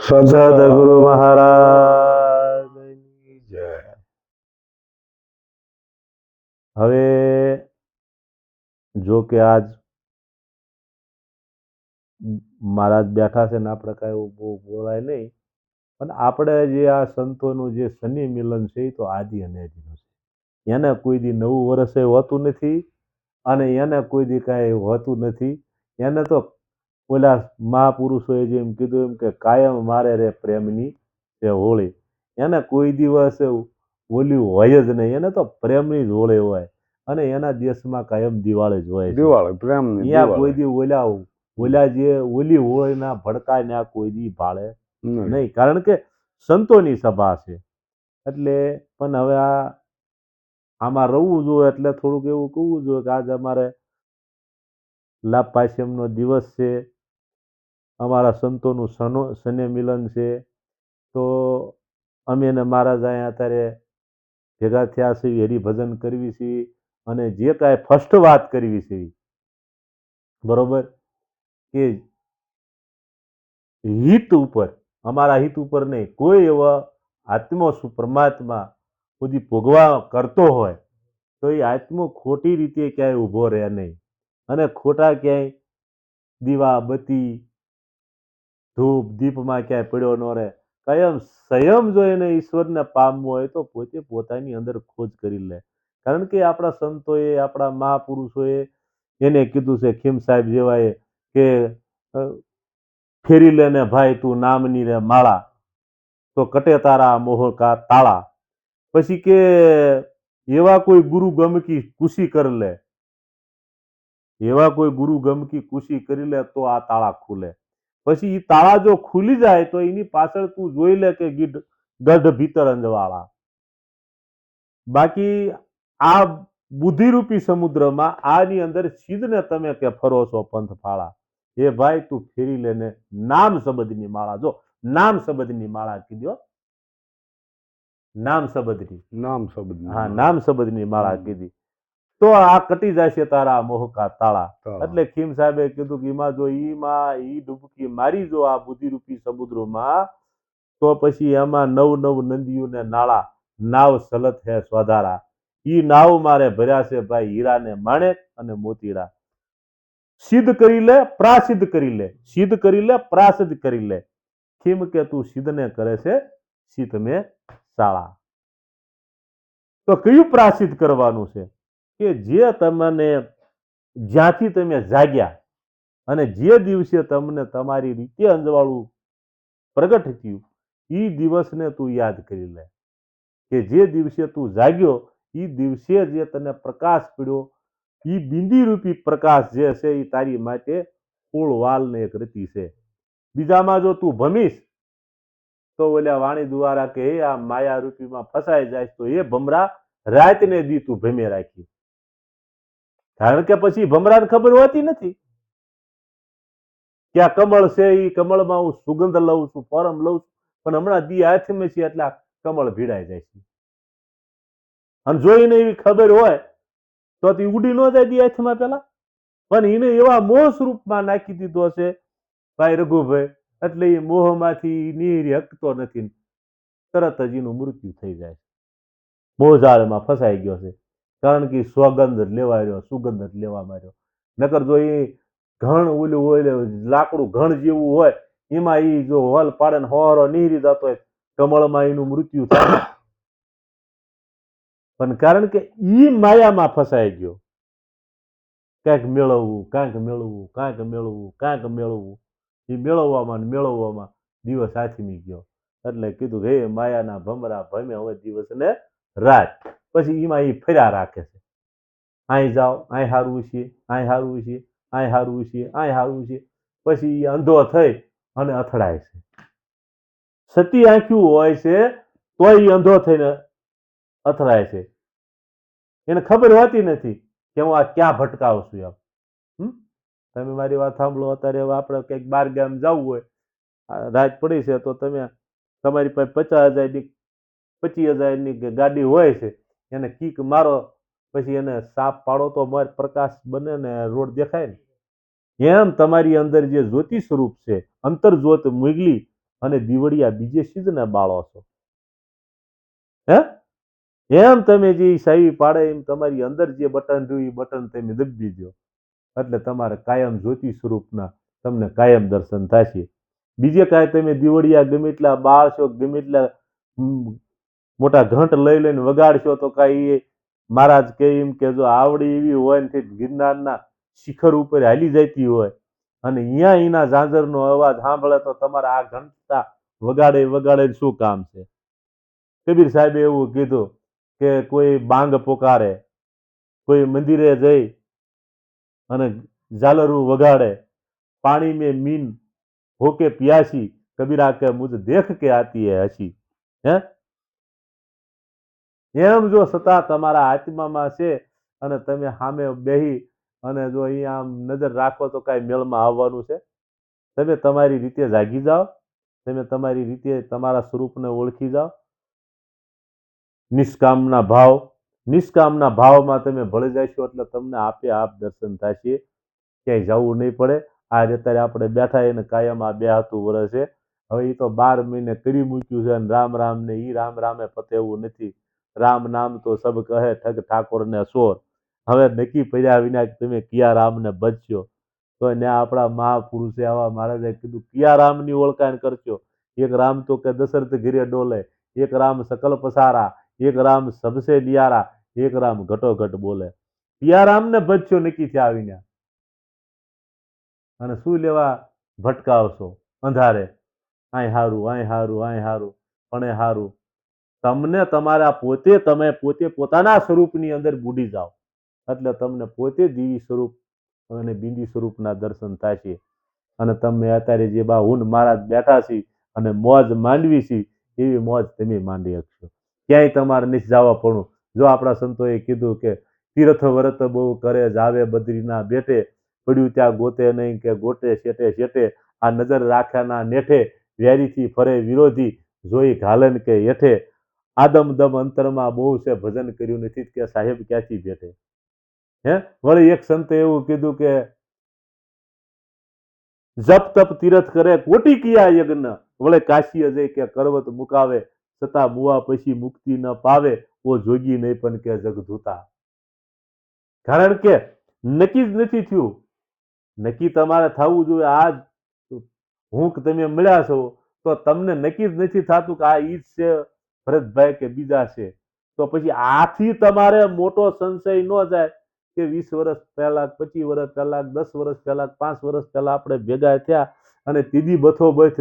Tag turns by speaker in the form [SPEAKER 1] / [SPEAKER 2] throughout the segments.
[SPEAKER 1] સદગુરુ મહારાજ જય. હવે જો કે આજ મહારાજ બેઠા છે ને આપણે કાંઈ એવું બહુ બોલાય નહીં પણ આપણે જે આ સંતોનું જે શનિ મિલન છે એ તો આદિ અનેદિનું છે. એને કોઈ દી નવું વર્ષે હોતું નથી અને એને કોઈ દી કાંઈ હોતું નથી. એને તો ઓલા મહાપુરુષોએ જેમ કીધું એમ કે કાયમ મારે રે પ્રેમની તે હોળી. એને કોઈ દિવસ ઓલી હોય જ નહીં. એને તો પ્રેમની જ હોળી હોય. અને એના દેશમાં કાયમ દિવાળી જ હોય
[SPEAKER 2] દિવાળી
[SPEAKER 1] કોઈ દી ઓલા ઓલા જે ઓલી હોળીના ભડકાય ને આ કોઈ દી ભાળે
[SPEAKER 2] નહીં.
[SPEAKER 1] નહીં. કારણ કે સંતોની સભા છે. એટલે પણ હવે આ આમાં રહેવું જોઈએ એટલે થોડુંક એવું કહવું જોઈએ કે આજે અમારે લાભ પાશ્યમનો દિવસ છે. અમારા સંતોનું સનો સને મિલન છે. તો અમે ને મહારાજ અહીંયા અત્યારે ભેગા થયા છીએ, હરિભજન કરવી છે અને જે કાંઈ ફર્સ્ટ વાત કરવી છે. બરોબર? કે હિત ઉપર, અમારા હિત ઉપર નહીં, કોઈ એવા આત્મો શું પરમાત્મા સુધી ભોગવા કરતો હોય, તો એ આત્મો ખોટી રીતે ક્યાંય ઊભો રહે નહીં. અને ખોટા ક્યાંય દીવા બત્તી ધૂપ દીપમાં ક્યાંય પડ્યો ન રહે. કયમ સંયમ જો એને ઈશ્વરને પામવો હોય તો પોતે પોતાની અંદર ખોજ કરી લે. કારણ કે આપણા સંતોએ, આપણા મહાપુરુષોએ એને કીધું છે, ખીમ સાહેબ જેવાએ કે ફેરી લેને ભાઈ તું નામની રે માળા, તો કટે તારા મોહ કા તાળા. પછી કે, એવા કોઈ ગુરુ ગમકી કુશી કર લે. એવા કોઈ ગુરુ ગમકી કુશી કરી લે તો આ તાળા ખુલે. પછી એ તાળા જો ખુલી જાય તો એની પાછળ તું જોઈ લે કે ગીઢ ગઢ ભીતર અંજવાળા. બાકી આ બુદ્ધિરૂપી સમુદ્રમાં આની અંદર સીધને તમે કે ફરો છો પંથ ફાળા એ ભાઈ તું ફેરી લેને નામ શબ્દની માળા જો નામ શબ્દની માળા કીધો નામ શબ્દની.
[SPEAKER 2] નામ શબ્દ
[SPEAKER 1] હા નામ શબ્દની માળા કીધી. તો આ કટી જશે તારા મોહકા તાળા. એટલે ખીમ સાહેબે કીધું કે એમાં જો ઈમાં ઈ ડૂબકી મારી જો આ બુદ્ધિરૂપી સમુદ્રમાં તો પછી એમાં નવ નવ નદીઓને નાળા નાવ સલત હે સ્વાધારા. ઈ નાવ મારે ભર્યા છે ભાઈ હીરાને માણેક અને મોતીડા. સિદ્ધ કરી લે પ્રાસિદ્ધ કરી લે. સિદ્ધ કરી લે પ્રાસિદ્ધ કરી લે. ખીમ કે તું સિદ્ધને કરે છે સિદ્ધ મેં શાળા તો કયું પ્રાસિદ્ધ કરવાનું છે? કે જે તમને જ્યાંથી તમે જાગ્યા અને જે દિવસે તમને તમારી રીતે અંજવાળું પ્રગટ થયું એ દિવસને તું યાદ કરી લે. કે જે દિવસે તું જાગ્યો એ દિવસે જે તને પ્રકાશ પડ્યો એ બિંદી રૂપી પ્રકાશ જે છે એ તારી માટે ફૂળ વાલને એક રતી છે. બીજામાં જો તું ભમીશ, તો ઓલા વાણી દ્વારા કે આ માયા રૂપીમાં ફસાઈ જાય તો એ ભમરા રાતને દી તું ભમે રાખી. કારણ કે પછી ભમરાને ખબર હોતી નથી. કે આ કમળ છે એ કમળમાં હું સુગંધ લઉં છું, પરમ લઉં છું. પણ હમણાં દી હાથમાં છે એટલે આ કમળ ભીડાઈ જાય છે. અને જો એને એવી ખબર હોય, તો તે ઉડી ન જાય દી હાથમાં પેલા. પણ એને એવા મોહ સ્વરૂપમાં નાખી દીધો છે, ભાઈ રઘુભાઈ, એટલે એ મોહમાંથી નીરી હકતો નથી. તરત જ એનું મૃત્યુ થઈ જાય મોહજાળમાં ફસાઈ ગયો છે. કારણ કે સ્વગંધ જ લેવા રહ્યો સુગંધ જ લેવા માંડ્યો નકર જો એ ઘણ ઓલું હોય લાકડું ઘણ જેવું હોય, એમાં એ જો હલ પાડે હોરો નીરી જતો હોય, કમળમાં એનું મૃત્યુ થાય. પણ કારણ કે ઈ માયામાં ફસાઈ ગયો. કાંઈક મેળવવું કાંઈક મેળવવું કાંઈક મેળવવું કાંઈક મેળવવું. એ મેળવવામાં મેળવવામાં દિવસ આથમી ગયો. એટલે કીધું હે માયાના ભમરા ભમે હવે દિવસ ને રાત. પછી એમાં એ ફર્યા રાખે છે. અહીં જાઓ અહીં હારવું છે અહીં હારવું છે અહીં હારવું છે અહીં હારવું છે. પછી એ અંધો થઈ અને અથડાય છે. સતી આંખ્યું હોય છે, તોય એ અંધો થઈને અથડાય છે. એને ખબર હોતી નથી કે હું આ ક્યાં ભટકાવું છું એમ? તમે મારી વાત સાંભળો, અત્યારે હવે આપણે કંઈક બાર ગામ જવું હોય રાત પડી છે, તો તમે તમારી પાસે પચાસ હજારની, પચીસ હજારની ગાડી હોય છે એને કીક મારો, પછી એને સાપ પાડો તો મારે પ્રકાશ બને ને રોડ દેખાય ને. એમ તમારી અંદર જે જ્યોતિ સ્વરૂપ છે, અંતર જ્યોત મુગલી અને દીવડિયા બીજે સિદ્ધને બાળો છો. હે? એમ તમે જે સાવી પાડે એમ તમારી અંદર જે બટન રહ્યું એ બટન તમે દબી દો એટલે તમારે કાયમ જ્યોતિ સ્વરૂપના તમને કાયમ દર્શન થશે. બીજે કાંઈ તમે દીવડિયા ગમે એટલા બાળશો ગમે એટલા મોટા ઘંટ લઈ લઈને વગાડશો તો કાંઈ એ મહારાજ કે એમ કે જો આવડી એવી હોય ને ગિરનારના શિખર ઉપર હાલી જતી હોય. અને અહીંયા એના ઝાંઝરનો અવાજ સાંભળે તો તમારે આ ઘંટતા વગાડે વગાડે શું કામ છે? કબીર સાહેબે એવું કીધું કે કોઈ બાંગ પોકારે, કોઈ મંદિરે જઈ અને ઝાલરું વગાડે. પાણી મેં મીન હોકે પિયાસી, કબીરા કે મુજ દેખ કે આતી હે હસી. હે? એમ જો સત્તા તમારા આત્મામાં છે અને તમે સામે બેહી અને જો અહીંયા આમ નજર રાખો તો કાંઈ મેળમાં આવવાનું છે. તમે તમારી રીતે જાગી જાઓ. તમે તમારી રીતે તમારા સ્વરૂપને ઓળખી જાઓ. નિષ્કામના ભાવ, નિષ્કામના ભાવમાં તમે ભળી જશો એટલે તમને આપે આપ દર્શન થશે. ક્યાંય જવું નહીં પડે. આ અત્યારે આપણે બેઠા એને કાયમ આ બે વરસ છે. હવે એ તો બાર મહિને કરી મૂક્યું છે અને રામ રામ ને ઈ રામ રામે પતેવું નથી. રામ નામ તો સબ કહે, ઠગ ઠાકોર ને સોર. હવે નક્કી પડ્યા વિના તમે કિયા રામને બચ્યો. તો ને આપણા મહાપુરુષે આવા મહારાજે કીધું, કિયા રામની ઓળખાણ કરશો? એક રામ તો કે દશરથ ઘીરે ડોલે, એક રામ સકલ પસારા એક રામ સબસે નિયારા એક રામ ઘટોઘટ બોલે. કિયા રામને બચ્યો નક્કી થયા વિના. અને શું લેવા ભટકાવશો? અંધારે. આય હારું આય હારું આય હારું, પણ હારું. તમને તમારા પોતે, તમે પોતે પોતાના સ્વરૂપની અંદર બુડી જાઓ. એટલે તમને પોતે દિવી સ્વરૂપ અને બિંદી સ્વરૂપના દર્શન થાય છે. અને તમે અત્યારે જે બા હું મહારાજ બેઠા છી અને મોજ માંડવી છી, એવી મોજ તમે માંડી શકશો. ક્યાંય તમારે નથી જવા પડવું જો આપણા સંતોએ કીધું કે તીર્થ વ્રત બહુ કરે, જાવે બદ્રીના બેટે, પડ્યું ત્યાં ગોતે નહીં કે ગોટે, શેટે શેટે, આ નજર રાખ્યાના નેઠે વેરીથી ફરે વિરોધી, જોઈ ઘાલન કે હેઠે આદમ દમ અંતરમાં બહુ છે, ભજન કર્યું નથી કે સાહેબ ક્યાંથી બેઠે? હે? વળી એક સંતે એવું કીધું કે, જપ તપ તીરથ કરે, કોટી કિયા યજ્ઞ? વળે કાશી અજય કે, કરવત મુકાવે છતાં મુવા પછી મુક્તિ ન પાવે ઓ જોગી નહીં પણ કે જગધૂતા. કારણ કે નક્કી જ નથી થયું. નક્કી તમારે થવું જોઈએ. આજ હું તમે મળ્યા છો, તો તમને નક્કી જ નથી થતું કે આ ઈ છે ભરતભાઈ કે બીજા છે, તો પછી આથી તમારે મોટો સંશય ન જાય કે વીસ વર્ષ પહેલા, પચીસ વર્ષ પહેલા, દસ વર્ષ પહેલા, પાંચ વર્ષ પહેલા આપણે ભેગા થયા અને તીધી બથોબથ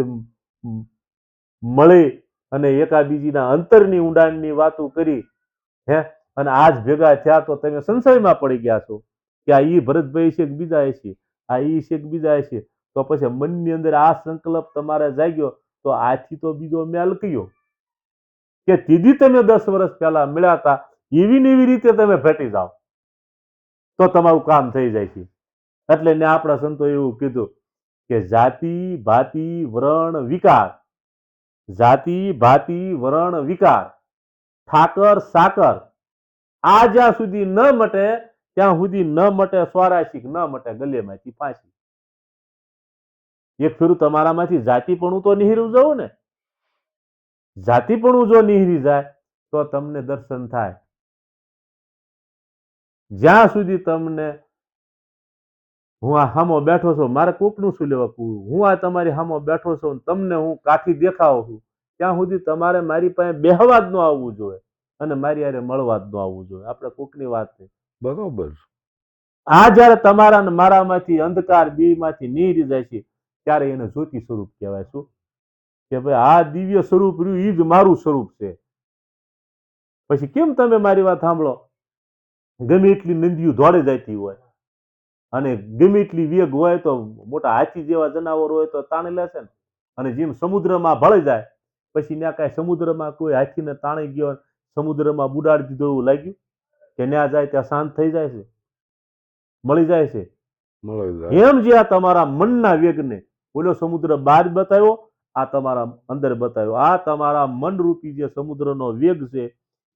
[SPEAKER 1] મળી અને એકાબીજીના અંતરની ઊંડાણની વાતો કરી, હે? અને આજ ભેગા થયા તો તમે સંશયમાં પડી ગયા છો કે આ ઈ ભરતભાઈ છે કે બીજા છે? આ ઈ છે કે બીજા છે? તો પછી મનની અંદર આ સંકલ્પ તમારે જાગ્યો, તો આથી તો બીજો મેલ કયો? કે તીધી તમે દસ વર્ષ પહેલા મળ્યા હતા, એવી ને એવી રીતે તમે ફેટી જાઓ. તો તમારું કામ થઈ જાય છે. એટલે ને આપણા સંતો એવું કીધું કે જાતિ, ભાતિ, વ્રણ, વિકાર. જાતિ, ભાતિ, વ્રણ, વિકાર. ઠાકર, સાકર. આ જ્યાં સુધી ન મટે, ત્યાં સુધી ન મટે, સ્વરાશિક ન મટે, ગલેમાંથી ફાંસી. એક ફેરું તમારામાંથી જાતિ પણ હું તો નિહરું જવું ને. જાતિપણું જો નિહરી જાય તો તમને દર્શન થાય. જ્યાં સુધી તમને હું આ હામો બેઠો છું મારે કોકનું શું લેવા પૂરું? હું આ તમારી હામો બેઠો છું તમને હું કાઠી દેખાવ છું. ત્યાં સુધી તમારે મારી પાસે બેહવા જ ન આવવું જોઈએ અને મારી યારે મળવા જ ન આવવું જોઈએ. આપણે કોકની વાત છે?
[SPEAKER 2] બરોબર.
[SPEAKER 1] આ જ્યારે તમારા ને મારામાંથી અંધકાર બેમાંથી નીરી જાય છે ત્યારે એને જ્યોતિ સ્વરૂપ કહેવાય શું? કે ભાઈ આ દિવ્ય સ્વરૂપ રહ્યું એ જ મારું સ્વરૂપ છે. પછી કેમ તમે મારી વાત સાંભળો? ગમે એટલી નંદીઓ દોડે જતી હોય અને ગમે એટલી વેગ હોય તો મોટા હાથી જેવા જનાવર હોય તો તાણી લેશે ને? અને જેમ સમુદ્રમાં ભળે જાય પછી ત્યાં કાંઈ સમુદ્રમાં કોઈ હાથીને તાણી ગયો સમુદ્રમાં બુડાડી દીધો એવું લાગ્યું? કે ત્યાં જાય ત્યાં શાંત થઈ જાય છે? મળી જાય છે? એમ જે આ તમારા મનના વેગને ઓલો સમુદ્ર બહાર બતાવ્યો આ તમારા અંદર બતાવ્યો. આ તમારા મનરૂપી જે સમુદ્રનો વેગ છે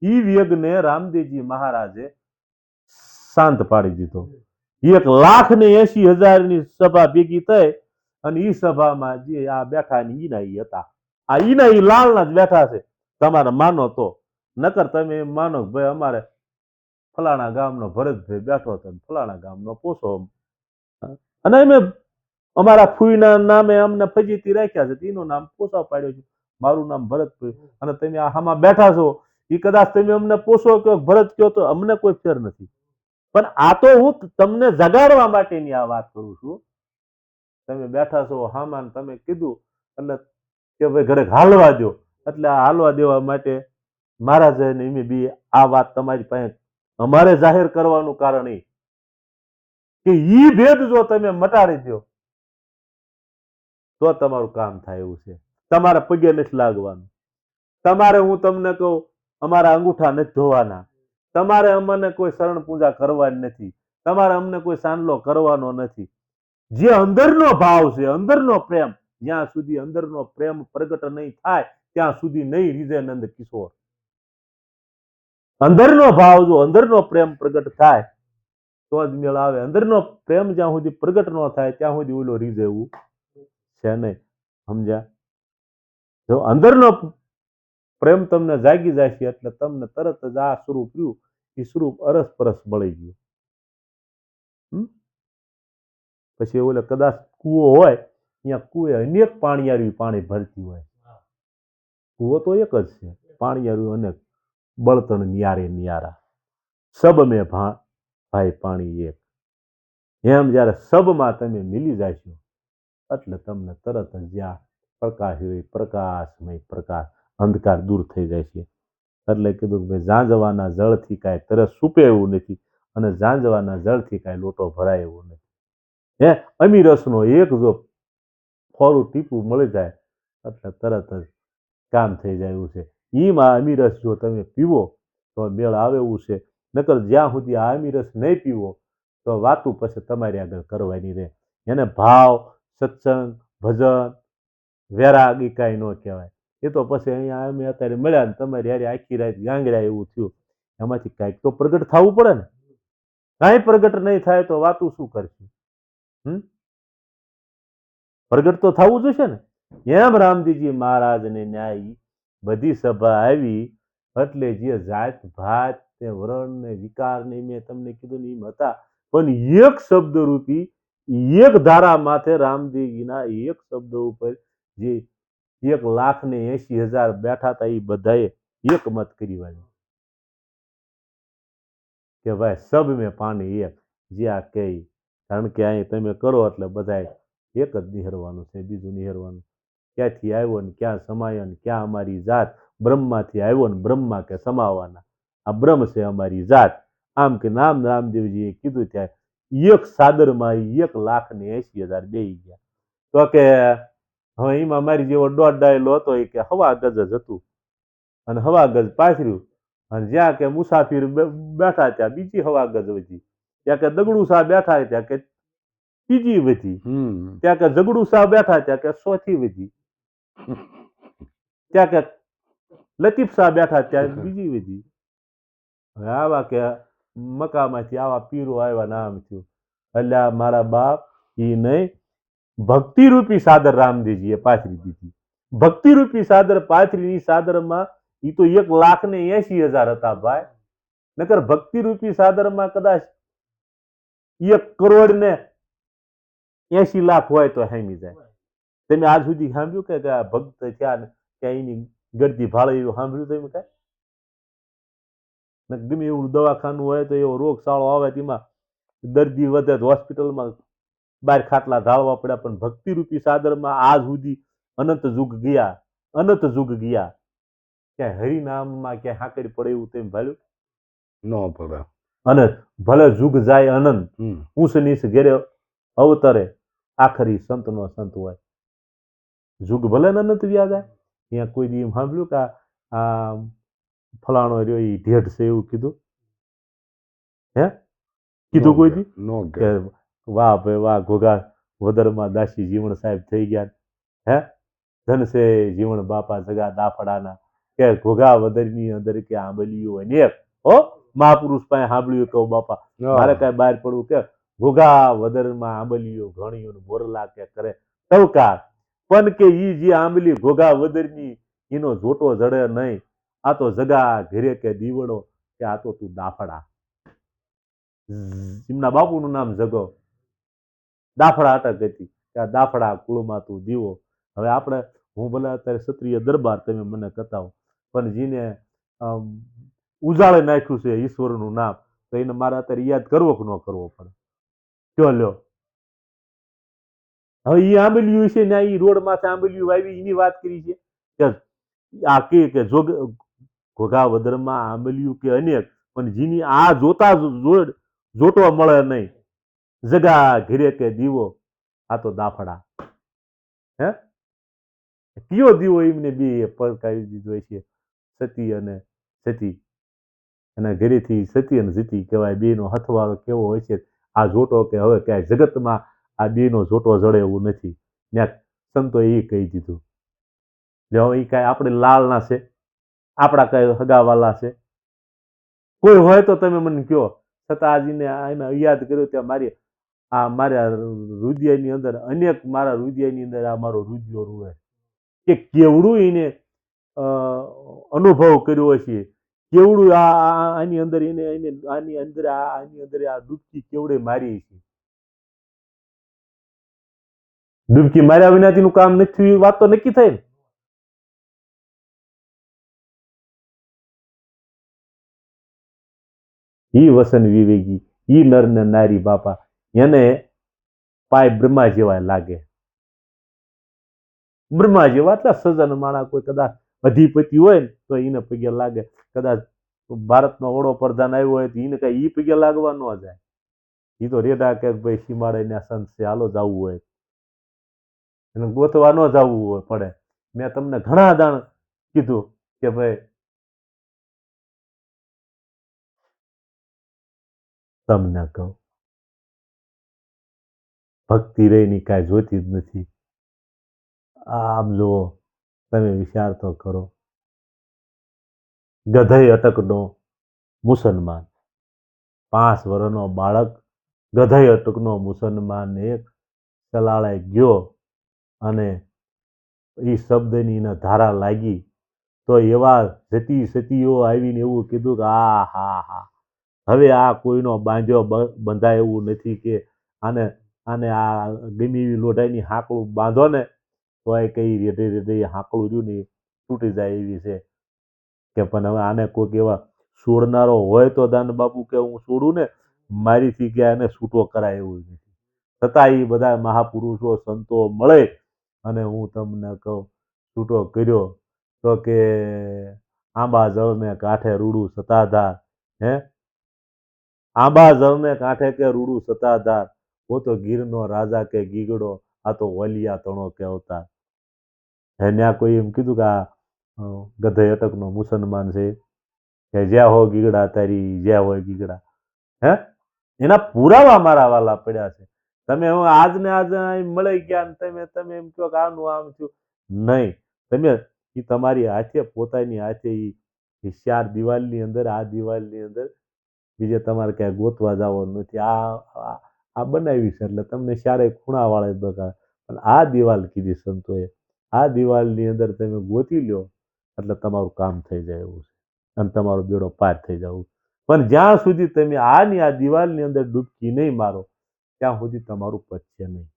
[SPEAKER 1] એ વેગને રામદેવજી મહારાજે શાંત પાડી દીધો. એક લાખ ને એસી હજારની સભા ભેગી થઈ અને એ સભામાં જે આ બેઠા ને ઈના હતા. આ ઈના ઈ લાલના જ બેઠા છે. તમારે માનો તો. નકર તમે એમ માનો ભાઈ અમારે ફલાણા ગામનો ભરતભાઈ બેઠો હતો ફલાણા ગામનો પોસો અને અમે અમારા ફૂઈના નામે અમને ફજીતી રાખ્યા છે. એનું નામ પોસા પાડ્યો છે. મારું નામ ભરત અને તમે આ હામાં બેઠા છો. એ કદાચ તમે અમને પોસો કયો ભરત કયો તો અમને કોઈ ફેર નથી. પણ આ તો હું તમને જગાડવા માટેની આ વાત કરું છું. તમે બેઠા છો હામાન તમે કીધું એટલે કે ભાઈ ઘરે હાલવા દો એટલે આ હાલવા દેવા માટે મહારાજે ને એમે બી આ વાત તમારી પાસે અમારે જાહેર કરવાનું કારણ એ કે ઈ ભેદ જો તમે મટાડી દો તો તમારું કામ થાય એવું છે. તમારે પગે નથી લાગવાનું. તમારે હું તમને કહું, અમારા અંગૂઠા નથી ધોવાના. તમારે અમને કોઈ શરણ પૂજા કરવાની નથી. તમારે અમને કોઈ સાંડલો કરવાનો નથી. જે અંદરનો ભાવ છે, અંદરનો પ્રેમ, જ્યાં સુધી અંદરનો પ્રેમ પ્રગટ નહીં થાય, ત્યાં સુધી નહીં રીઝે નંદ કિશોર. અંદરનો ભાવ જો અંદરનો પ્રેમ પ્રગટ થાય, તો જ મેળ આવે. અંદરનો પ્રેમ જ્યાં સુધી પ્રગટ ન થાય, ત્યાં સુધી ઓલો રીઝે એવું છે નહીં, સમજ્યા? જો અંદરનો પ્રેમ તમને જાગી જાય છે એટલે તમને તરત જ આ સ્વરૂપ રહ્યું એ સ્વરૂપ અરસ પરસ મળી ગયું? પછી ઓલે કદાચ કૂવો હોય, ત્યાં કુએ અનેક પાણીયારી પાણી ભરતી હોય. કૂવો તો એક જ છે પાણીયારી અનેક, બળતણ નિયારે નિયારા. સબ મેં ભાઈ પાણી એક. એમ જ્યારે સબમાં તમે મિલી જાશો એટલે તમને તરત જ જ્યાં પ્રકાશ હોય પ્રકાશમય પ્રકાશ, અંધકાર દૂર થઈ જાય છે. એટલે કીધું કે ઝાંઝવાના જળથી કાંઈ તરસ સૂપે એવું નથી અને ઝાંઝવાના જળથી કાંઈ લોટો ભરાય એવું નથી. હે? અમીરસનો એક જો ફોરું ટીપું મળી જાય, એટલે તરત જ કામ થઈ જાય એવું છે. ઈમાં અમીરસ જો તમે પીવો, તો મેળ આવે એવું છે. નકર જ્યાં સુધી આ અમીરસ નહીં પીવો, તો વાતું પછી તમારી આગળ કરવાની રહે. એને ભાવ સત્સંગ, ભજન, વેરાગ કાંઈ ન કહેવાય. એ તો પછી અહીંયા અમે અત્યારે મળ્યા ને તમારી યારે આખી રાત ગાંગડ્યા એવું થયું. એમાંથી કાંઈક તો પ્રગટ થવું પડે ને. કાંઈ પ્રગટ નહીં થાય તો વાતું શું કરશું? પ્રગટ તો થવું જોઈશે ને. એમ રામજીજી મહારાજને ન્યાય બધી સભા આવી એટલે જે જાત, ભાત ને વરણ ને વિકાર ને મેં તમને કીધું ને એમ હતા. પણ એક શબ્દ રૂપી એક ધારા માથે રામદેવજીના એક શબ્દ ઉપર જે એક લાખ ને એસી હજાર બેઠા હતા એ બધાએ એક મત કરી વાળ્યું કે ભાઈ સબ મેં પાણી એક, જે આ કહે કારણ કે અહીં તમે કરો એટલે બધાએ એક જ નિહરવાનું છે, બીજું નિહરવાનું. ક્યાંથી આવ્યો ને ક્યાં સમાયો ને ક્યાં અમારી જાત? બ્રહ્માથી આવ્યો ને બ્રહ્મા કે સમાવાના? આ બ્રહ્મ છે અમારી જાત. આમ કે નામ રામદેવજીએ કીધું ત્યાં એક સાદરમાં એક લાખ ને એસી હજાર બે ગયા. તો કે હવે એમાં મારી જેવો દોઢ ડાયલો હતો એ કે હવા ગજ જ હતું. અને હવા ગજ પાથર્યું. અને જ્યાં કે મુસાફિર બેઠા ત્યાં બીજી હવા ગજ વધી. ત્યાં કે દગડુ શાહ બેઠા ત્યાં કે ત્રીજી વધી. ત્યાં કે ઝઘડુ શાહ બેઠા ત્યાં કે સોથી વધી. ત્યાં કે લતીફ શાહ બેઠા ત્યાં બીજી વધી. હવે આવા કે મકામાંથી આવા પીરો આવ્યા નામ થયું. એટલે આ મારા બાપ એ નહીં, ભક્તિરૂપી સાદર રામદેવજીએ પાથરી દીધી. ભક્તિરૂપી સાદર પાથરી સાદરમાં એ તો એક લાખ ને એસી હજાર હતા ભાઈ. નકર ભક્તિરૂપી સાદરમાં કદાચ એક કરોડ ને એસી લાખ હોય તો હેમી જાય. તમે આજ સુધી સાંભળ્યું કે ભક્ત થયા ને ત્યાં એની ગરદી ભાળે એવું સાંભળ્યું તમે કાંઈ ગમે એવું દવાખાનું હોય તો એવો રોગ સાળો આવે તેમાં દર્દી વધે તો હોસ્પિટલમાં બાર ખાટલા ઢાળવા પડ્યા પણ ભક્તિરૂપી સાદરમાં આજ સુધી અનંત જુગ ગયા અનંત જુગ ગયા. ક્યાંય હરિનામમાં ક્યાંય હાંકડી પડે એવું તેમ ભાલ્યું?
[SPEAKER 2] ન પડે.
[SPEAKER 1] અને ભલે જુગ જાય અનંત ઊંચ નીચ ઘેરે અવતરે આખરી સંતનો સંત હોય. જુગ ભલે અનંત વ્યા જાય ત્યાં કોઈ દી એમ સાંભળ્યું કે આ- આ ફલાણો રહ્યો એ ઢેઢ છે એવું કીધું. હે? કીધું કોઈ દી
[SPEAKER 2] ન
[SPEAKER 1] કે વાહ ભાઈ વાહ ઘોઘા વદરમાં દાસી જીવણ સાહેબ થઈ ગયા હે? ધન છે જીવણ બાપા જગા દાફડાના. કે ઘોઘા વદરની અંદર કે આંબલીઓ એક. હો? મહાપુરુષ પાસે સાંભળ્યું કહું બાપા મારે કઈ બહાર પડવું કે ઘોઘા વદરમાં આંબલીઓ ઘણીઓ બોરલા કે કરે. ટવકાર પણ કે ઈ જે આંબલી ઘોઘા વદરની એનો જોટો જડે નહીં. આ તો જગા ઘેરે કે દીવડો કે આ તો તું દાફડા. એમના બાપુનું નામ જગો. દાફડા અટક હતી કે આ દાફડા કુળમાં તું દીવો. હવે આપણે, હું ભલે અત્યારે ક્ષત્રિય દરબાર તમે મને કતાવો પણ જેને ઉજાળે નાખ્યું છે ઈશ્વરનું નામ, તો એને મારે અત્યારે યાદ કરવો કે ન કરવો પડે? કયો લ્યો. હવે એ આંબલિયું છે ને એ રોડ માથે આંબલિયું વાવી એની વાત કરી છે. કે આ કે જોગ ઘોઘા વદરમાં આંબલિયું કે અનેક, પણ જેની આ જોતા જોટવા મળે નહીં. જગા ઘીરે કે દીવો, આ તો દાફડા. હે? કયો દીવો એમને બે પરકાવી દીધો છે? સતી અને સતી એના ઘરેથી સતી અને જીતી કહેવાય, બેનો હથવાળો કેવો હોય છે? આ જોટો કે હવે ક્યાંય જગતમાં આ બેનો જોટો જડે એવું નથી. ત્યાં સંતોએ એ કહી દીધું. એટલે હવે એ કાંઈ આપણે લાલના છે? આપણા કઈ હગાવાલા છે. કોઈ હોય તો તમે મને કહો. છતાંજીને એને યાદ કર્યો ત્યાં મારી, આ મારા રુદિયાની અંદર, અનેક મારા રુદિયાની અંદર આ મારો રુદિયો રૂવે. કે કેવડું એને અનુભવ કર્યો છે કેવડું આ આની અંદર એને એને, આની અંદર આ, આની અંદર આ ડૂબકી કેવડે મારી છે ડૂબકી માર્યા વિનાતીનું કામ નથી વાત તો નક્કી થાય ને? ઈ વસન વિવેકી ઈ નર ને નારી બાપા, એને પાય બ્રહ્મા જેવા લાગે. બ્રહ્મા જેવા એટલે સજન માણા કોઈ કદાચ અધિપતિ હોય ને, તો એને પગે લાગે. કદાચ ભારતનો વડો પ્રધાન આવ્યો હોય તો એને કઈ ઈ પગે લાગવા ન જાય. એ તો રેડા કે ભાઈ સીમાડે ને સંત છે હાલો જવું હોય. એને ગોતવા ન જવું હોય પડે. મેં તમને ઘણા દાણ કીધું કે ભાઈ તમને કહું. ભક્તિ રહીની કાંઈ જોતી જ નથી. આમ જુઓ, તમે વિચાર તો કરો ગધઈ અટકનો મુસલમાન. પાંચ વર્ષનો બાળક ગધઈ અટકનો મુસલમાન એક ચલાળે ગયો અને એ શબ્દની એને ધારા લાગી. તો એવા જતી સતીઓ આવીને એવું કીધું કે આ હા હા હવે આ કોઈનો બાંધ્યો બંધાય એવું નથી કે આને આને આ ગમી એવી લોઢાઈની હાંકળું બાંધો ને, તો એ કઈ રેઢે રેઢે એ હાંકળું રહ્યું ને તૂટી જાય એવી છે. કે પણ હવે આને કોઈક એવા છોડનારો હોય તો દાન બાપુ કે હું છોડું ને, મારીથી કે આને છૂટો કરાય એવું નથી. છતાં એ બધા મહાપુરુષો, સંતો મળે અને હું તમને કહું, છૂટો કર્યો તો કે આંબા જળને કાંઠે રૂડું સતાધાર, હે? આંબા જળને કાંઠે કે રૂડું સતાધાર હું તો ગીરનો રાજા કે ગીગડો, આ તો વલિયા તણો કે અવતાર હે કોઈ એમ કીધું કે આ ગધે અટકનો મુસલમાન છે? કે જ્યાં હો ગીગડા તારી, જ્યાં હોય ગીગડા. હે? એના પુરાવા મારા વાલા પડ્યા છે. તમે હું આજ ને આજ મળી ગયા ને તમે તમે એમ કહો કે આનું આમ થયું. નહીં. તમે એ તમારી હાથે, પોતાની હાથે એ ચાર દિવાલની અંદર, આ દિવાલની અંદર બીજે તમારે ક્યાંય ગોતવા જવાનું નથી. આ, આ- બનાવી છે એટલે તમને ચારેય ખૂણાવાળા જ બગા પણ આ દિવાલ કીધી સંતોએ. આ દિવાલની અંદર તમે ગોતી લ્યો એટલે તમારું કામ થઈ જાય એવું છે. અને તમારો બેડો પાર થઈ જવું પણ જ્યાં સુધી તમે આની, આ દિવાલની અંદર ડૂબકી નહીં મારો, ત્યાં સુધી તમારું પચશે નહીં.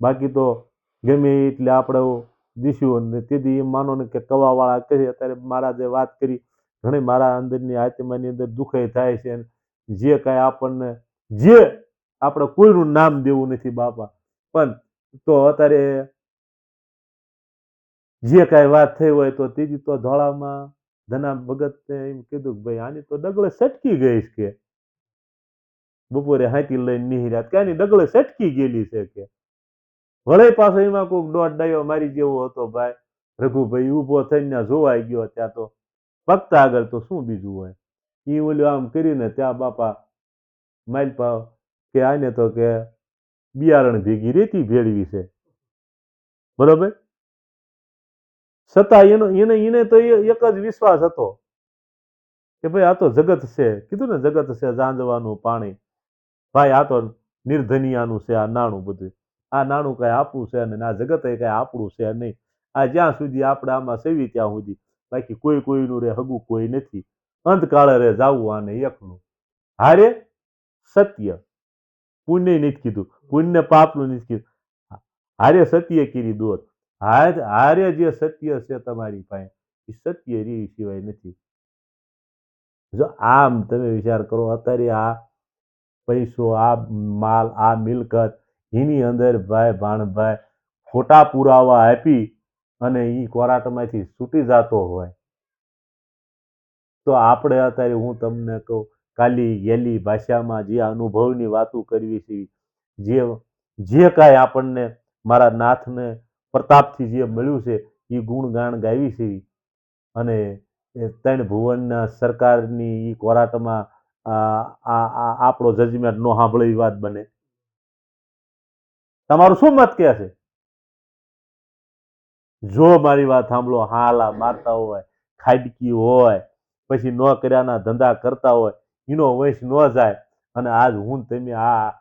[SPEAKER 1] બાકી તો ગમે એટલે આપણે દીશું. ને તેથી એમ માનો ને કે કવાવાળા કહે, અત્યારે મારા જે વાત કરી ઘણી મારા અંદરની આત્માની અંદર દુઃખે થાય છે જે કાંઈ આપણને, જે આપણે કોઈનું નામ દેવું નથી બાપા, પણ તો અત્યારે જે કાંઈ વાત થઈ હોય તો ત્રીજી તો ધોળામાં ધના ભગતને એમ કીધું કે ભાઈ, આની તો ડગલે સટકી ગઈ છે કે. બપોરે હાથી લઈને નિહિર્યા કે આની ડગલે સટકી ગયેલી છે કે. વળે પાછો એમાં કોઈક દોઢ ડાયો મારી જેવો હતો ભાઈ. રઘુભાઈ ઊભો થઈને જોવાઈ ગયો ત્યાં તો ભક્ત આગળ તો શું બીજું હોય? એ ઓલું આમ કરીને ત્યાં બાપા માલપા કે આને તો કે બિયારણ ભેગી રેતી ભેળવી છે. બરોબર? છતાં એનો, એને એને તો એક જ વિશ્વાસ હતો કે ભાઈ આ તો જગત છે. કીધું ને જગત છે જાંજવાનું પાણી. ભાઈ આ તો નિર્ધનિયાનું છે, આ નાણું બધું. આ નાણું કાંઈ આપણું છે અને આ જગત એ કાંઈ આપણું છે નહીં. આ જ્યાં સુધી આપણે આમાં સેવી ત્યાં સુધી. બાકી કોઈ કોઈનું રે હગું કોઈ નથી. અંતકાળે રે જાવું આને એકનું હારે? સત્ય. પુણ્ય નથી કીધું. પુણ્ય પાપનું નથી કીધું. હારે સત્ય કીરી દોત. હાર હારે જે સત્ય છે તમારી પાસે, એ સત્ય રી સિવાય નથી. જો આમ તમે વિચાર કરો, અત્યારે આ પૈસો, આ માલ, આ મિલકત, એની અંદર ભાઈ ભાણભાઈ ખોટા પુરાવા આપી અને એ કોરાટમાંથી છૂટી જતો હોય. તો આપણે અત્યારે હું તમને કહું, કાલી ગેલી ભાષામાં જે અનુભવની વાતો કરવી છે, જે જે કાંઈ આપણને મારા નાથને પ્રતાપથી જે મળ્યું છે એ ગુણગાન ગાવી છે. અને ત્રણ ભુવનના સરકારની એ કોરાટમાં આપણો જજમેન્ટ નો સાંભળે વાત બને. તમારું શું મત કહે છે? જો મારી વાત સાંભળો હાલા મારતા હોય ખાડકી હોય પછી ન કર્યાના ધંધા કરતા હોય એનો વંશ ન જાય. અને આજ હું તમે આ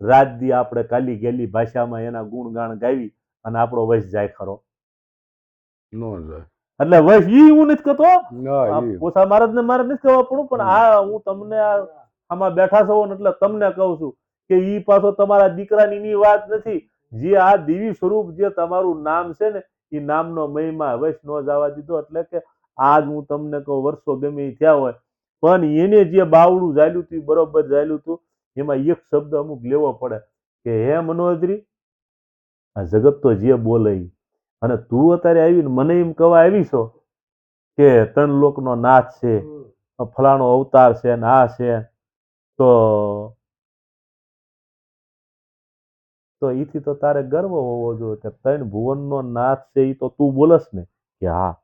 [SPEAKER 1] રાજદી આપણે કાલી ગેલી ભાષામાં એના ગુણગાન ગાવી અને આપણો વંશ જાય ખરો.
[SPEAKER 2] નો જાય.
[SPEAKER 1] એટલે વંશ ઈ હું નથી કહેતો. પોસા મહારાજ ને મારે નથી કહેવા પડું પણ આ હું તમને આમાં બેઠા છો ને એટલે તમને કહું છું કે ઈ પાછો તમારા દીકરાની ની વાત નથી. જે આ દિવી સ્વરૂપ જે તમારું નામ છે ને એ નામનો મહિમા વૈશ ન જવા દીધો. એટલે કે આજ હું તમને કહું વર્ષો ગમે થયા હોય. પણ એને જે બાવડું જાલ્યું હતું બરોબર જાલ્યું હતું. એમાં એક શબ્દ અમુક લેવો પડે કે હે મનોજરી આ જગત તો જે બોલે અને તું અત્યારે આવીને મને એમ કહેવા આવી છો કે ત્રણ લોકનો નાથ છે ફલાણો અવતાર છે ને આ છે તો તો ઈથી તો તારે ગર્વ હોવો જોઈએ કે ત્રણ ભુવનનો નાથ છે એ તો તું બોલસ ને કે હા.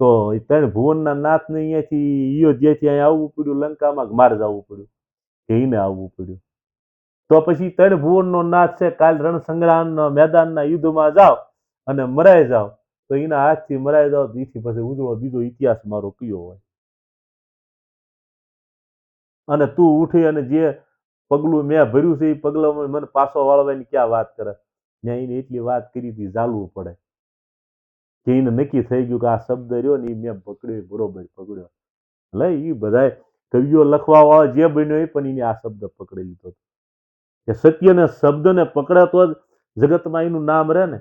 [SPEAKER 1] તો એ ત્રણ ભુવનના નાથને અહીંયાથી અયોધ્યાથી અહીંયા આવવું પડ્યું લંકામાં મારે જવું પડ્યું? કે એને આવવું પડ્યું? તો પછી ત્રણ ભુવનનો નાથ છે, કાલ રણ સંગ્રામના મેદાનના યુદ્ધમાં જાઓ અને મરાઈ જાઓ. તો એના હાથથી મરાઈ જાઓ એથી પછી ઉજળો બીજો ઇતિહાસ મારો કયો હોય? અને તું ઉઠી અને જે પગલું મેં ભર્યું છે, એ પગલામાં મને પાછો વાળવાની ક્યાં વાત કરે? ત્યાં એને એટલી વાત કરી હતી ચાલવું પડે. કે એને નક્કી થઈ ગયું કે આ શબ્દ રહ્યો ને એ મેં પકડ્યો બરોબર પકડ્યો. એટલે એ બધાય કવિઓ લખવા વાળો જે બન્યો એ પણ એને આ શબ્દ પકડી લીધો કે સત્યને શબ્દને પકડે તો જ જગતમાં એનું નામ રહે ને.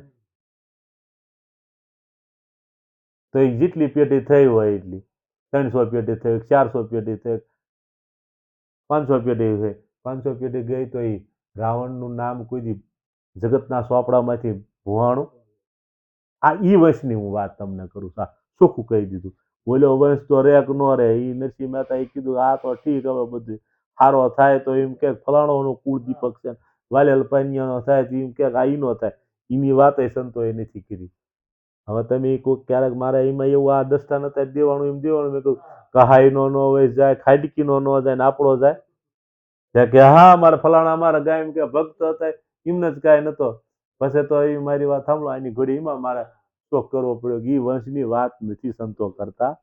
[SPEAKER 1] તો એ જેટલી પેટી થઈ હોય એટલી. ત્રણસો પેટી થઈ, ચારસો પેટી થઈ, પાંચસો પેટી થઈ. પાંચસો પેઢી ગઈ તો એ રાવણનું નામ કોઈ જગતના ચોપડામાંથી ભુવાણું? આ ઈ વંશની હું વાત તમને કરું છું. ચોખ્ખું કહી દીધું. બોલ્યો, વંશ તો રે કે ન રે? એ નરસિંહ મહેતા એ કીધું આ તો ઠીક હવે બધું. સારો થાય તો એમ કે ફલાણોનો કુળ દીપક છે. વાલેલ પાનિયાનો થાય તો એમ કે આ ઈનો થાય. એની વાત સંતોએ નથી કરી. હવે તમે કોઈ ક્યારેક મારે એમાં એવું આ દસતા નતા દેવાનું એમ દેવાનું મેં કહ્યું કહાઈ નો ન હોય, જાય, ખાડકીનો નો જાય ને આપણો જાય. ત્યાં કે, હા, મારા ફલાણા, મારા ગાય. એમ કે, ભક્ત હતા. એમને જ કાંઈ નતો પછી તો એ મારી વાત સાંભળો, આની ઘડી મારે શોખ કરવો પડ્યો એ વંશની વાત નથી સંતો કરતા.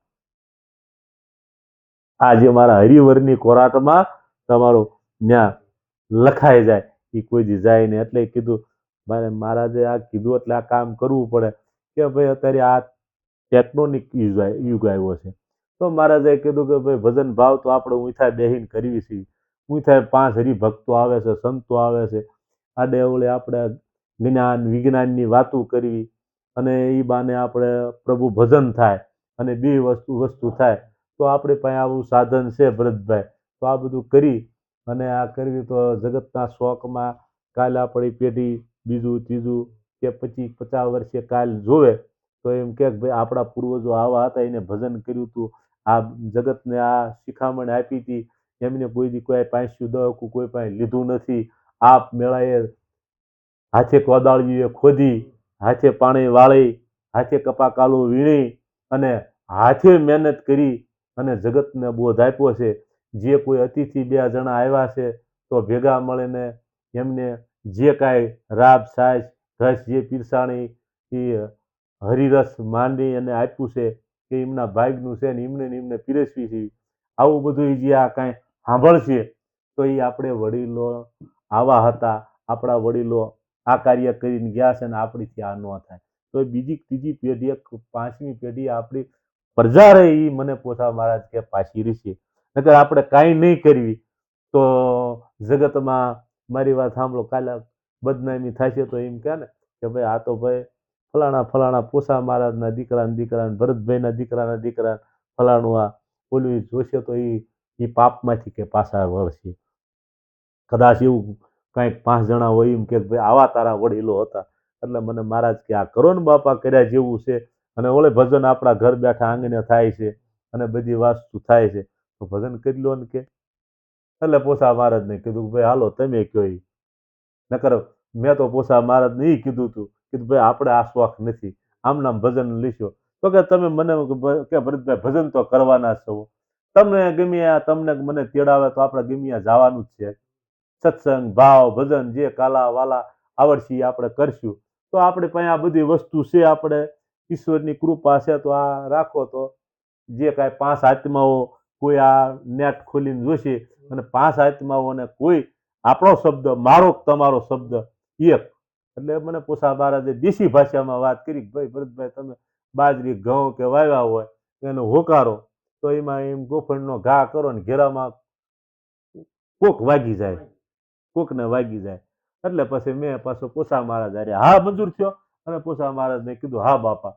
[SPEAKER 1] આજે મારા હરિવરની કોરાટમાં તમારું ન્યા લખાઈ જાય. એ કોઈ દી જાય નહીં. એટલે કીધું, મારે, મહારાજે આ કીધું એટલે આ કામ કરવું પડે. કે ભાઈ, અત્યારે આ ટેકનોનિક યુગ આવ્યો છે. તો મહારાજે કીધું કે, ભાઈ, ભજન ભાવ તો આપણે ઊંચા બેહીને કરવી ઊંથાય પાંચ હરિભક્તો આવે છે, સંતો આવે છે. આડે અવળે આપણે જ્ઞાન, વિજ્ઞાનની વાતો કરવી અને એ બાને આપણે પ્રભુ ભજન થાય અને બે વસ્તુ વસ્તુ થાય. તો આપણી પાસે આવું સાધન છે ભરતભાઈ. તો આ બધું કરી અને આ કરવી તો જગતના શોખમાં કાલે આપણી પેઢી બીજું, ત્રીજું કે પછી પચાસ વર્ષે કાલ જોવે તો એમ કે ભાઈ આપણા પૂર્વજો આવા હતા, એને ભજન કર્યું હતું. આ જગતને આ શિખામણ આપી હતી. એમને કોઈ દી કોઈ પાંચ દહકું કોઈ પાસે લીધું નથી. આપ મેળાએ હાથે કોદાળીએ ખોદી, હાથે પાણી વાળી, હાથે કપાકાલું વીણી અને હાથે મહેનત કરી અને જગતને બોધ આપ્યો છે. જે કોઈ અતિથિ બે જણા આવ્યા છે તો ભેગા મળીને એમને જે કાંઈ રાબ, સાજ રસ જે પીરસાણી, એ હરિરસ માંડી અને આપ્યું છે કે એમના ભાગનું છે ને એમને એમને પીરસવી છે. આવું બધું જે આ કાંઈ સાંભળશે, તો એ આપણે વડીલો આવા હતા, આપણા વડીલો આ કાર્ય કરીને ગયા છે ને આપણીથી આ ન થાય. તો બીજી ત્રીજી પેઢી પાંચમી પેઢી આપણી પ્રજા રહે એ મને પોતા મહારાજ કે પાછી રહેશે. નકર આપણે કાંઈ નહીં કરવી, તો જગતમાં મારી વાત સાંભળો, કાલે બદનામી થશે તો એમ કહે ને કે ભાઈ, આ તો ભાઈ ફલાણા ફલાણા પોસા મહારાજના દીકરાના દીકરા ભરતભાઈના દીકરાના દીકરા ફલાણું આ ઓલું જોશે તો એ એ પાપમાંથી કે પાછા વળશે. કદાચ એવું કાંઈક પાંચ જણા હોય એમ કે ભાઈ આવા તારા વડીલો હતા. એટલે મને મહારાજ કે, આ કરો ને બાપા કર્યા જેવું છે. અને ઓલે ભજન આપણા ઘર બેઠા આંગણે થાય છે. અને બધી વાસ્તુ થાય છે. તો ભજન કરી લો ને કે. એટલે પોસા મહારાજને કીધું ભાઈ હાલો, તમે કયો નકર મેં તો પોસા મહારાજને એ કીધું હતું કીધું ભાઈ આપણે આ શોખ નથી. આમ નામ ભજન લીશો. તો કે, તમે મને કે ભરતભાઈ, ભજન તો કરવાના છો. તમને ગમે તમને મને તેડાવે તો આપણે ગમે જવાનું જ છે. સત્સંગ, ભાવ, ભજન જે કાલા વાલા આવડશે આપણે કરશું. તો આપણે પાસે આ બધી વસ્તુ છે આપણે. ઈશ્વરની કૃપા છે તો આ રાખો તો. જે કાંઈ પાંચ આત્માઓ કોઈ આ નેટ ખોલીને જોશે અને પાંચ આત્માઓને કોઈ આપણો શબ્દ, મારો તમારો શબ્દ, એક. એટલે મને પોસા મહારાજે દેશી ભાષામાં વાત કરી ભાઈ ભરતભાઈ તમે બાજરી ઘઉં કે વાવ્યા હોય એનો હોકારો. તો એમાં એમ ગોફણનો ઘા કરો ને ઘેરામાં કોક વાગી જાય. કોકને વાગી જાય. એટલે પછી મેં પાછો પોસા મહારાજ અરે હા મંજૂર થયો. અને પોસા મહારાજને કીધું હા બાપા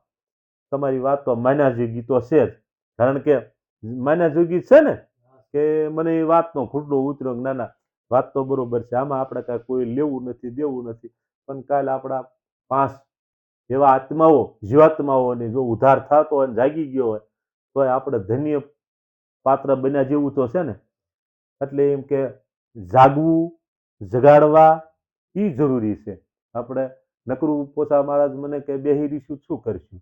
[SPEAKER 1] તમારી વાત તો માન્યા જોગી તો છે જ. કારણ કે માન્યા જોગી છે ને કે મને એ વાતનો ખુટલો ઉતર્યો ના ના વાત તો બરોબર છે. આમાં આપણે કાંઈ કોઈ લેવું નથી દેવું નથી. પણ કાલે આપણા પાંચ એવા આત્માઓ જીવાત્માઓને જો ઉદ્ધાર થતો હોય ને જાગી ગયો હોય તો આપણે ધન્ય પાત્ર બન્યા જેવું તો છે ને? એટલે એમ કે જાગવું, જગાડવા એ જરૂરી છે. આપણે નકરું પોતા મહારાજ મને કે બેહી રહીશું શું કરશું?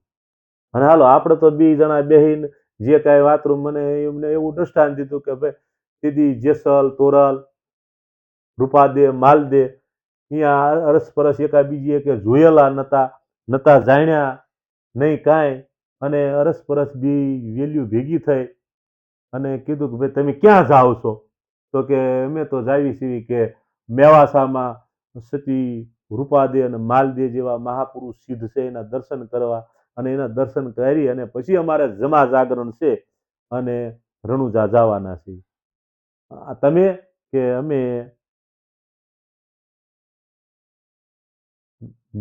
[SPEAKER 1] અને હાલો, આપણે તો બે જણા બેહીને જે કાંઈ વાતરું મને એમને એવું દ્રષ્ટાંત દીધું કે ભાઈ દીદી જેસલ, તોરલ રૂપાદે માલદે અહીંયા અરસપરસ એકા બીજી કે જોયેલા નતા નતા જાણ્યા, નહીં કાંઈ. અને અરસપરસ બી વેલ્યુ ભેગી થઈ અને કીધું કે, ભાઈ, તમે ક્યાં જાઓ છો? તો કે, અમે તો જાવી છીએ કે મેવાસામાં સતી રૂપાદે અને માલદે જેવા મહાપુરુષ સિદ્ધ છે, એના દર્શન કરવા અને એના દર્શન કરી અને પછી અમારે જમા જાગરણ છે અને રણુજા જવાના છે તમે કે અમે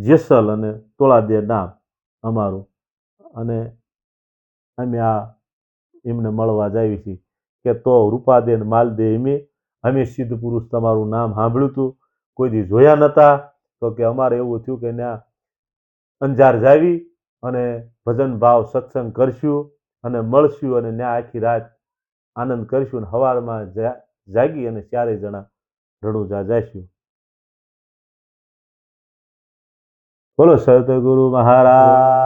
[SPEAKER 1] જેસલ અને તોળાદે નામ અમારું અને અમે આ એમને મળવા જાવી છીએ કે તો રૂપાદે ને માલદે એમે અમે સિદ્ધ પુરુષ તમારું નામ સાંભળ્યું હતું. કોઈ દી જોયા નતા. તો કે અમારે એવું થયું કે ત્યાં અંજાર જાવી અને ભજન ભાવ સત્સંગ કરશું અને મળશું અને ત્યાં આખી રાત આનંદ કરશું અને સવારમાં જાગી અને ચારેય જણા રણુજા જઈશું બોલો સતગુરુ મહારાજ.